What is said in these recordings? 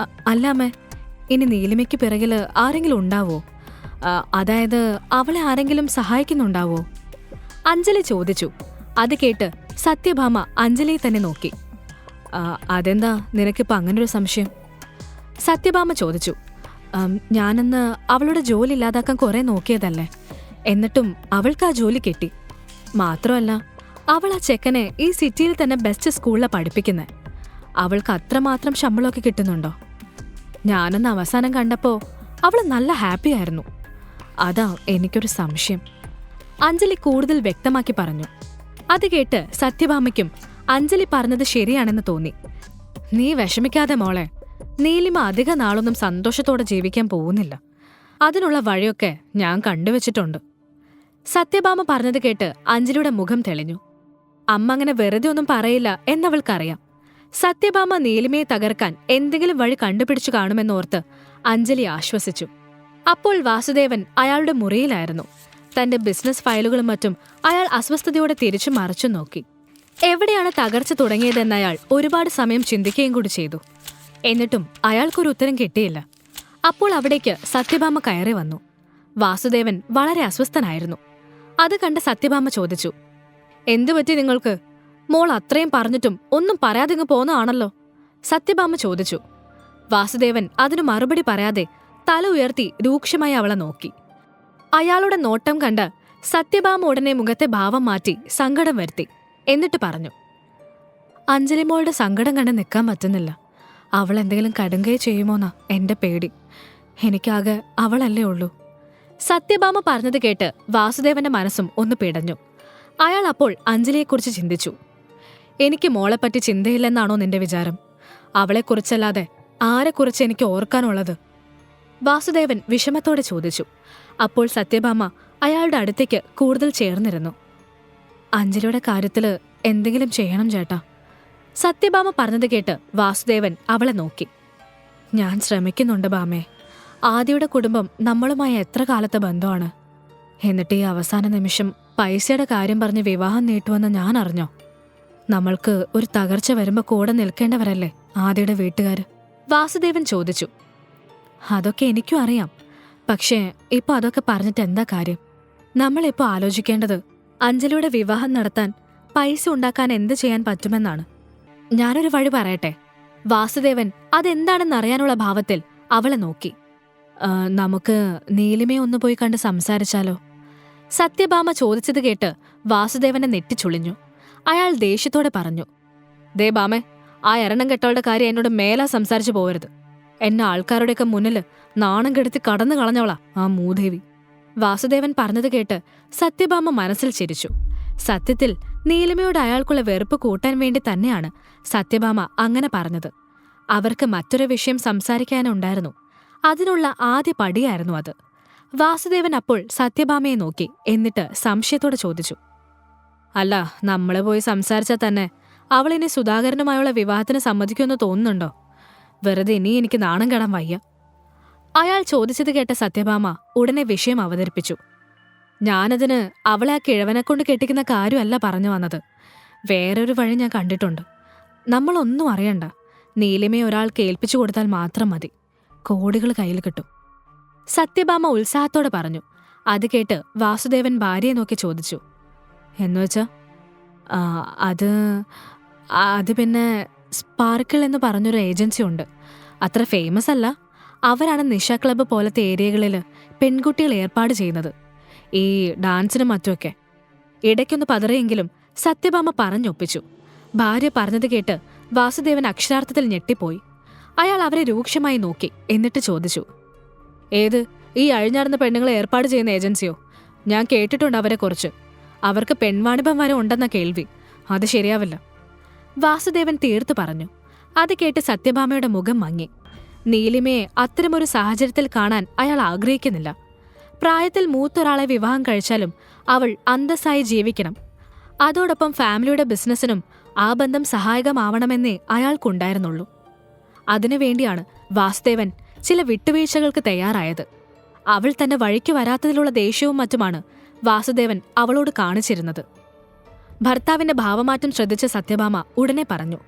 അ- അല്ല അമ്മേ. ഇനി നീലിമയ്ക്ക് പിറകിൽ ആരെങ്കിലും ഉണ്ടാവോ? അതായത് അവളെ ആരെങ്കിലും സഹായിക്കുന്നുണ്ടാവോ? അഞ്ജലി ചോദിച്ചു. അത് കേട്ട് സത്യഭാമ അഞ്ജലിയെ തന്നെ നോക്കി. "ആ, അതെന്താ? നിനക്കിപ്പോൾ അങ്ങനൊരു സംശയം? സത്യഭാമ ചോദിച്ചു. "ഉം, ഞാനന്ന് അവളുടെ ജോലി ഇല്ലാതാക്കാൻ കുറെ നോക്കിയതല്ലേ? എന്നിട്ടും അവൾക്ക് ആ ജോലി കിട്ടി. മാത്രമല്ല അവൾ ആ ചെക്കനെ ഈ സിറ്റിയിൽ തന്നെ ബെസ്റ്റ് സ്കൂളിലാണ് പഠിപ്പിക്കുന്നത് അവൾക്ക് അത്രമാത്രം ശമ്പളമൊക്കെ കിട്ടുന്നുണ്ടോ? ഞാനന്ന് അവസാനം കണ്ടപ്പോൾ അവൾ നല്ല ഹാപ്പി ആയിരുന്നു. അതാ എനിക്കൊരു സംശയം. അഞ്ജലി കൂടുതൽ വ്യക്തമാക്കി പറഞ്ഞു. അത് കേട്ട് സത്യഭാമയ്ക്കും അഞ്ജലി പറഞ്ഞത് ശരിയാണെന്ന് തോന്നി. നീ വിഷമിക്കാതെ മോളെ. നീലിമ അധിക നാളൊന്നും സന്തോഷത്തോടെ ജീവിക്കാൻ പോകുന്നില്ല. അതിനുള്ള വഴിയൊക്കെ ഞാൻ കണ്ടുവച്ചിട്ടുണ്ട്. സത്യഭാമ പറഞ്ഞത് കേട്ട് അഞ്ജലിയുടെ മുഖം തെളിഞ്ഞു. അമ്മ അങ്ങനെ വെറുതെ ഒന്നും പറയില്ല എന്നവൾക്കറിയാം. സത്യഭാമ നീലിമയെ തകർക്കാൻ എന്തെങ്കിലും വഴി കണ്ടുപിടിച്ചു കാണുമെന്നോർത്ത് അഞ്ജലി ആശ്വസിച്ചു. അപ്പോൾ വാസുദേവൻ അയാളുടെ മുറിയിലായിരുന്നു. തന്റെ ബിസിനസ് ഫയലുകളും മറ്റും അയാൾ അസ്വസ്ഥതയോടെ തിരിച്ചു മറിച്ചു നോക്കി. എവിടെയാണ് തകർച്ച തുടങ്ങിയതെന്ന് അയാൾ ഒരുപാട് സമയം ചിന്തിക്കുകയും കൂടി ചെയ്തു. എന്നിട്ടും അയാൾക്കൊരു ഉത്തരം കിട്ടിയില്ല. അപ്പോൾ അവിടേക്ക് സത്യഭാമ കയറി വന്നു. വാസുദേവൻ വളരെ അസ്വസ്ഥനായിരുന്നു. അത് കണ്ട് സത്യഭാമ ചോദിച്ചു എന്തു പറ്റി നിങ്ങൾക്ക്? മോൾ അത്രയും പറഞ്ഞിട്ടും ഒന്നും പറയാതെ ഇങ്ങ് പോന്നതാണല്ലോ സത്യഭാമ ചോദിച്ചു. വാസുദേവൻ അതിനു മറുപടി പറയാതെ തല ഉയർത്തി രൂക്ഷമായി അവളെ നോക്കി. അയാളുടെ നോട്ടം കണ്ട് സത്യഭാമ ഉടനെ മുഖത്തെ ഭാവം മാറ്റി സങ്കടം വരുത്തി. എന്നിട്ട് പറഞ്ഞു. അഞ്ജലി മോളുടെ സങ്കടം കണ്ട് നിൽക്കാൻ പറ്റുന്നില്ല. അവൾ എന്തെങ്കിലും കടുങ്കൈ ചെയ്യുമോന്നാ എന്റെ പേടി. എനിക്കാകെ അവളല്ലേ ഉള്ളൂ. സത്യഭാമ പറഞ്ഞത് കേട്ട് വാസുദേവന്റെ മനസ്സും ഒന്ന് പിടഞ്ഞു. അയാൾ അപ്പോൾ അഞ്ജലിയെക്കുറിച്ച് ചിന്തിച്ചു. എനിക്ക് മോളെപ്പറ്റി ചിന്തയില്ലെന്നാണോ നിന്റെ വിചാരം? അവളെക്കുറിച്ചല്ലാതെ ആരെക്കുറിച്ച് എനിക്ക് ഓർക്കാനുള്ളത്? വാസുദേവൻ വിഷമത്തോടെ ചോദിച്ചു. അപ്പോൾ സത്യഭാമ അയാളുടെ അടുത്തേക്ക് കൂടുതൽ ചേർന്നിരുന്നു. അഞ്ജലിയുടെ കാര്യത്തിൽ എന്തെങ്കിലും ചെയ്യണം ചേട്ടാ. സത്യഭാമ പറഞ്ഞത് കേട്ട് വാസുദേവൻ അവളെ നോക്കി. ഞാൻ ശ്രമിക്കുന്നുണ്ട് ബാമേ ആദിയുടെ കുടുംബം നമ്മളുമായി എത്ര കാലത്തെ ബന്ധമാണ്? എന്നിട്ട് ഈ അവസാന നിമിഷം പൈസയുടെ കാര്യം പറഞ്ഞ് വിവാഹം നീട്ടുമെന്ന് ഞാൻ അറിഞ്ഞോ? നമ്മൾക്ക് ഒരു തകർച്ച വരുമ്പോ കൂടെ നിൽക്കേണ്ടവരല്ലേ? ആദ്യയുടെ വീട്ടുകാർ വാസുദേവൻ ചോദിച്ചു. അതൊക്കെ എനിക്കും അറിയാം. പക്ഷേ ഇപ്പൊ അതൊക്കെ പറഞ്ഞിട്ട് എന്താ കാര്യം? നമ്മളിപ്പോ ആലോചിക്കേണ്ടത് അഞ്ജലിയുടെ വിവാഹം നടത്താൻ പൈസ ഉണ്ടാക്കാൻ എന്ത് ചെയ്യാൻ പറ്റുമെന്നാണ്. ഞാനൊരു വഴി പറയട്ടെ? വാസുദേവൻ അതെന്താണെന്ന് അറിയാനുള്ള ഭാവത്തിൽ അവളെ നോക്കി. നമുക്ക് നീലിമയെ ഒന്ന് പോയി കണ്ട് സംസാരിച്ചാലോ? സത്യഭാമ ചോദിച്ചത് കേട്ട് വാസുദേവനെ നെറ്റിച്ചുളിഞ്ഞു. അയാൾ ദേഷ്യത്തോടെ പറഞ്ഞു ദേ ബാമേ ആ എരണം കെട്ടവളുടെ കാര്യം എന്നോട് മേലാ സംസാരിച്ചു പോകരുത്. എന്നെ ആൾക്കാരുടെയൊക്കെ മുന്നിൽ നാണം കെടുത്തി കടന്നു കളഞ്ഞവളാ ആ മൂദേവി. വാസുദേവൻ പറഞ്ഞത് കേട്ട് സത്യഭാമ മനസ്സിൽ ചിരിച്ചു. സത്യത്തിൽ നീലിമയോട് അയാൾക്കുള്ള വെറുപ്പ് കൂട്ടാൻ വേണ്ടി തന്നെയാണ് സത്യഭാമ അങ്ങനെ പറഞ്ഞത്. അവർക്ക് മറ്റൊരു വിഷയം സംസാരിക്കാനുണ്ടായിരുന്നു. അതിനുള്ള ആദ്യ പടിയായിരുന്നു അത്. വാസുദേവൻ അപ്പോൾ സത്യഭാമയെ നോക്കി എന്നിട്ട് സംശയത്തോടെ ചോദിച്ചു അല്ല നമ്മളെ പോയി സംസാരിച്ചാൽ തന്നെ. അവൾ ഇനി സുധാകരനുമായുള്ള വിവാഹത്തിന് സമ്മതിക്കുമെന്ന് തോന്നുന്നുണ്ടോ? വെറുതെ ഇനി എനിക്ക് നാണം കെടാൻ വയ്യ. അയാൾ ചോദിച്ചത് കേട്ട സത്യഭാമ ഉടനെ വിഷയം അവതരിപ്പിച്ചു. ഞാനതിന് അവളെ ആ കിഴവനെ കൊണ്ട് കെട്ടിക്കുന്ന കാര്യമല്ല പറഞ്ഞു വന്നത്. വേറൊരു വഴി ഞാൻ കണ്ടിട്ടുണ്ട്. നമ്മളൊന്നും അറിയണ്ട. നീലിമയെ ഒരാൾ കേൾപ്പിച്ചു കൊടുത്താൽ മാത്രം മതി. കോടികൾ കയ്യിൽ കിട്ടും. സത്യഭാമ ഉത്സാഹത്തോടെ പറഞ്ഞു. അത് കേട്ട് വാസുദേവൻ ഭാര്യയെ നോക്കി ചോദിച്ചു. എന്നുവെച്ചാ അത് അത് പിന്നെ സ്പാർക്കിൾ എന്ന് പറഞ്ഞൊരു ഏജൻസി ഉണ്ട്. അത്ര ഫേമസ് അല്ല. അവരാണ് നിഷ ക്ലബ്ബ് പോലത്തെ ഏരിയകളിൽ പെൺകുട്ടികൾ ഏർപ്പാട് ചെയ്യുന്നത്. ഈ ഡാൻസിനും മറ്റുമൊക്കെ. ഇടയ്ക്കൊന്ന് പതറിയെങ്കിലും സത്യഭാമ പറഞ്ഞൊപ്പിച്ചു. ഭാര്യ പറഞ്ഞത് കേട്ട് വാസുദേവൻ അക്ഷരാർത്ഥത്തിൽ ഞെട്ടിപ്പോയി. അയാൾ അവരെ രൂക്ഷമായി നോക്കി എന്നിട്ട് ചോദിച്ചു ഏത് ഈ അഴിഞ്ഞാടുന്ന പെണ്ണുങ്ങളെ ഏർപ്പാട് ചെയ്യുന്ന ഏജൻസിയോ? ഞാൻ കേട്ടിട്ടുണ്ട് അവരെ അവരെക്കുറിച്ച്. അവർക്ക് പെൺവാണിഭം വരെ ഉണ്ടെന്ന കേൾവി. അത് ശരിയാവില്ല. വാസുദേവൻ തീർത്തു പറഞ്ഞു. അത് കേട്ട് സത്യഭാമയുടെ മുഖം മങ്ങി. നീലിമയെ അത്തരമൊരു സാഹചര്യത്തിൽ കാണാൻ അയാൾ ആഗ്രഹിക്കുന്നില്ല. പ്രായത്തിൽ മൂത്തൊരാളെ വിവാഹം കഴിച്ചാലും അവൾ അന്തസ്സായി ജീവിക്കണം. അതോടൊപ്പം ഫാമിലിയുടെ ബിസിനസ്സിനും ആ ബന്ധം സഹായകമാവണമെന്നേ അയാൾക്കുണ്ടായിരുന്നുള്ളൂ. അതിനുവേണ്ടിയാണ് വാസുദേവൻ ചില വിട്ടുവീഴ്ചകൾക്ക് തയ്യാറായത്. അവൾ തന്നെ വഴിക്ക് വരാത്തതിലുള്ള ദേഷ്യവും മറ്റുമാണ് വാസുദേവൻ അവളോട് കാണിച്ചിരുന്നത്. ഭർത്താവിന്റെ ഭാവമാറ്റം ശ്രദ്ധിച്ച സത്യഭാമ ഉടനെ പറഞ്ഞു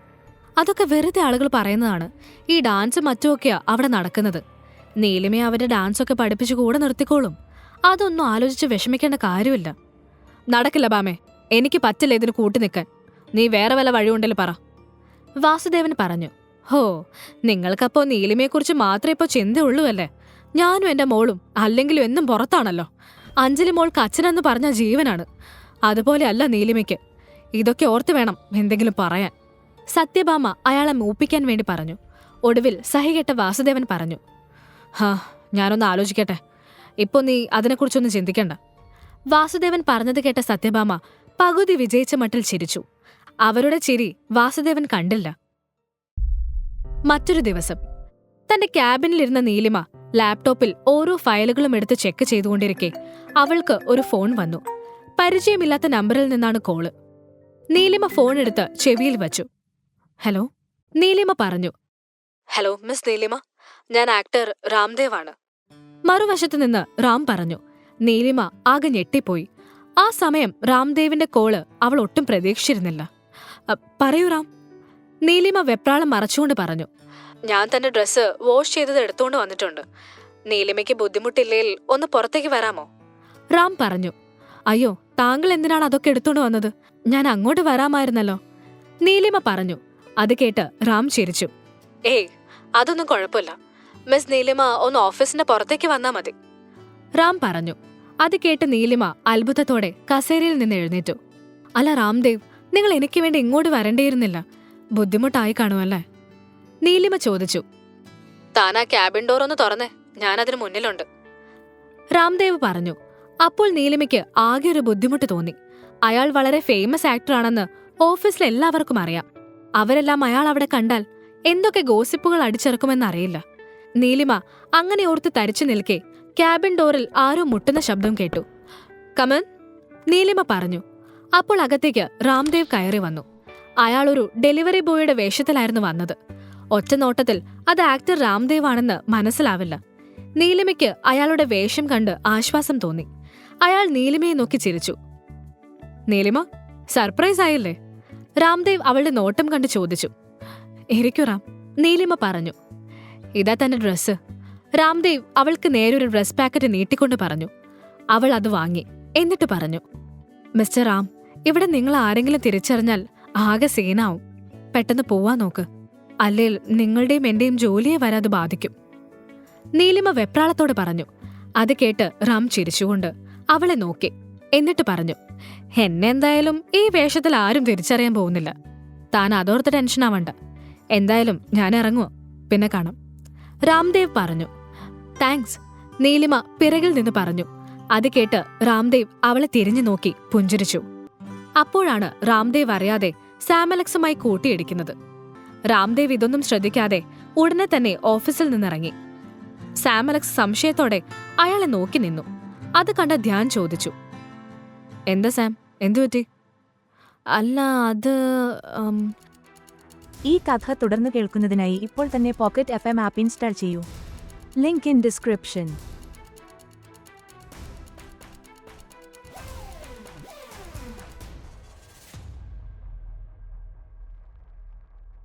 അതൊക്കെ വെറുതെ ആളുകൾ പറയുന്നതാണ്. ഈ ഡാൻസ് മറ്റുമൊക്കെയാ അവിടെ നടക്കുന്നത്. നീലിമയെ അവരുടെ ഡാൻസൊക്കെ പഠിപ്പിച്ചു കൂടെ നിർത്തിക്കോളും. അതൊന്നും ആലോചിച്ച് വിഷമിക്കേണ്ട കാര്യമില്ല. നടക്കില്ല ബാമേ എനിക്ക് പറ്റില്ല ഇതിന് കൂട്ടി നിൽക്കാൻ നീ വേറെ വല്ല വഴിയുണ്ടെങ്കിൽ പറ. വാസുദേവൻ പറഞ്ഞു ഹോ നിങ്ങൾക്കപ്പോ നീലിമയെക്കുറിച്ച് മാത്രമേ ഇപ്പോൾ ചിന്തയുള്ളൂ അല്ലേ? ഞാനും എന്റെ മോളും അല്ലെങ്കിലും എന്നും പുറത്താണല്ലോ. അഞ്ജലി മോൾക്ക് അച്ഛനെന്ന് പറഞ്ഞ ജീവനാണ്. അതുപോലെയല്ല നീലിമയ്ക്ക്. ഇതൊക്കെ ഓർത്ത് വേണം എന്തെങ്കിലും പറയാൻ. സത്യഭാമ അയാളെ മൂപ്പിക്കാൻ വേണ്ടി പറഞ്ഞു. ഒടുവിൽ സഹികെട്ട വാസുദേവൻ പറഞ്ഞു. ഹാ ഞാനൊന്ന് ആലോചിക്കട്ടെ. ഇപ്പൊ നീ അതിനെക്കുറിച്ചൊന്നും ചിന്തിക്കണ്ട. വാസുദേവൻ പറഞ്ഞത് കേട്ട സത്യഭാമ പകുതി വിജയിച്ച മട്ടിൽ ചിരിച്ചു. അവരുടെ ചിരി വാസുദേവൻ കണ്ടില്ല. മറ്റൊരു ദിവസം. തന്റെ ക്യാബിനിലിരുന്ന നീലിമ ലാപ്ടോപ്പിൽ ഓരോ ഫയലുകളും എടുത്ത് ചെക്ക് ചെയ്തുകൊണ്ടിരിക്കെ. അവൾക്ക് ഒരു ഫോൺ വന്നു. പരിചയമില്ലാത്ത നമ്പറിൽ നിന്നാണ് കോൾ നീലിമ ഫോൺ എടുത്ത് ചെവിയിൽ വച്ചു. ഹലോ നീലിമ പറഞ്ഞു. Hello miss Neelima. ഞാൻ ആക്ടർ രാംദേവ് ആണ്. മറുവശത്ത് നിന്ന് റാം പറഞ്ഞു. നീലിമ ആകെ ഞെട്ടിപ്പോയി. ആ സമയം രാംദേവിന്റെ കോൾ അവൾ ഒട്ടും പ്രതീക്ഷിച്ചിരുന്നില്ല. പറയൂ റാം. നീലിമ വെപ്രാളം മറച്ചുകൊണ്ട് പറഞ്ഞു. ഞാൻ തന്റെ ഡ്രസ്സ് വാഷ് ചെയ്തത് എടുത്തുകൊണ്ട് വന്നിട്ടുണ്ട്. നീലിമയ്ക്ക് ബുദ്ധിമുട്ടില്ലേൽ ഒന്ന് പുറത്തേക്ക് വരാമോ? റാം പറഞ്ഞു. അയ്യോ താങ്കൾ എന്തിനാണ് അതൊക്കെ എടുത്തുകൊണ്ട് വന്നത്? ഞാൻ അങ്ങോട്ട് വരാമായിരുന്നല്ലോ. നീലിമ പറഞ്ഞു. അത് കേട്ട് റാം ചിരിച്ചു. ഏയ് അതൊന്നും കുഴപ്പമില്ല. മിസ് നീലിമ ഒന്ന് ഓഫീസിന്റെ പുറത്തേക്ക് വന്നാ മതി. റാം പറഞ്ഞു. അത് കേട്ട് നീലിമ അത്ഭുതത്തോടെ കസേരയിൽ നിന്ന് എഴുന്നേറ്റു. അല്ല റാംദേവ് നിങ്ങൾ എനിക്ക് വേണ്ടി ഇങ്ങോട്ട് വരണ്ടിയിരുന്നില്ല. ബുദ്ധിമുട്ടായി കാണുമല്ലേ? നീലിമ ചോദിച്ചു. താനാ ആ ക്യാബിൻ ഡോർ ഒന്ന് തുറന്നേ. ഞാനതിന് മുന്നിലുണ്ട്. രാംദേവ് പറഞ്ഞു. അപ്പോൾ നീലിമയ്ക്ക് ആകെ ഒരു ബുദ്ധിമുട്ട് തോന്നി. അയാൾ വളരെ ഫേമസ് ആക്ടറാണെന്ന് ഓഫീസിലെ എല്ലാവർക്കും അറിയാം. അവരെല്ലാം അയാൾ അവിടെ കണ്ടാൽ എന്തൊക്കെ ഗോസിപ്പുകൾ അടിച്ചിറക്കുമെന്നറിയില്ല നീലിമ അങ്ങനെ ഓർത്ത് തരിച്ചു നിൽക്കെ ക്യാബിൻ ഡോറിൽ ആരോ മുട്ടുന്ന ശബ്ദം കേട്ടു. കമൻ നീലിമ പറഞ്ഞു. അപ്പോൾ അകത്തേക്ക് രാംദേവ് കയറി വന്നു. അയാൾ ഒരു ഡെലിവറി ബോയുടെ വേഷത്തിലായിരുന്നു വന്നത്. ഒറ്റ നോട്ടത്തിൽ അത് ആക്ടർ രാംദേവ് ആണെന്ന് മനസ്സിലാവില്ല. നീലിമയ്ക്ക് അയാളുടെ വേഷം കണ്ട് ആശ്വാസം തോന്നി. അയാൾ നീലിമയെ നോക്കി ചിരിച്ചു. നീലിമ സർപ്രൈസ് ആയില്ലേ? രാംദേവ് അവളുടെ നോട്ടം കണ്ട് ചോദിച്ചു. ഇരിക്കൂ റാം നീലിമ പറഞ്ഞു. ഇതാ തന്റെ ഡ്രസ്സ്. രാംദേവ് അവൾക്ക് നേരൊരു ഡ്രസ് പാക്കറ്റ് നീട്ടിക്കൊണ്ട് പറഞ്ഞു. അവൾ അത് വാങ്ങി. എന്നിട്ട് പറഞ്ഞു. മിസ്റ്റർ റാം ഇവിടെ നിങ്ങൾ ആരെങ്കിലും തിരിച്ചറിഞ്ഞാൽ ആകെ സീനാവും. പെട്ടെന്ന് പോവാൻ നോക്ക്. അല്ലെങ്കിൽ നിങ്ങളുടെയും എന്റെയും ജോലിയെ വരെ അത് ബാധിക്കും. നീലിമ വെപ്രാളത്തോട് പറഞ്ഞു അത് കേട്ട് റാം ചിരിച്ചുകൊണ്ട് അവളെ നോക്കി എന്നിട്ട് പറഞ്ഞു എന്നെ എന്തായാലും ഈ വേഷത്തിൽ ആരും തിരിച്ചറിയാൻ പോകുന്നില്ല. താൻ അതോർത്ത് ടെൻഷൻ ആവണ്ട. എന്തായാലും ഞാൻ ഇറങ്ങുമോ പിന്നെ കാണാം. രാംദേവ് പറഞ്ഞു താങ്ക്സ്. നീലിമ പിറകിൽ നിന്ന് പറഞ്ഞു അത് കേട്ട് രാംദേവ് അവളെ തിരിഞ്ഞു നോക്കി പുഞ്ചിരിച്ചു. അപ്പോഴാണ് രാംദേവ് അറിയാതെ സാമലക്സുമായി കൂട്ടിയിടിക്കുന്നത്. രാംദേവ് ഇതൊന്നും ശ്രദ്ധിക്കാതെ ഉടനെ തന്നെ ഓഫീസിൽ നിന്നിറങ്ങി. സാമലക്സ് സംശയത്തോടെ അയാളെ നോക്കി നിന്നു. അത് കണ്ട ധ്യാൻ ചോദിച്ചു. എന്താ സാം? എന്തു പറ്റി? അല്ല അത് ഈ കഥ തുടർന്ന് കേൾക്കുന്നതിനായി ഇപ്പോൾ തന്നെ pocket F M app install ചെയ്യൂ. Link in description.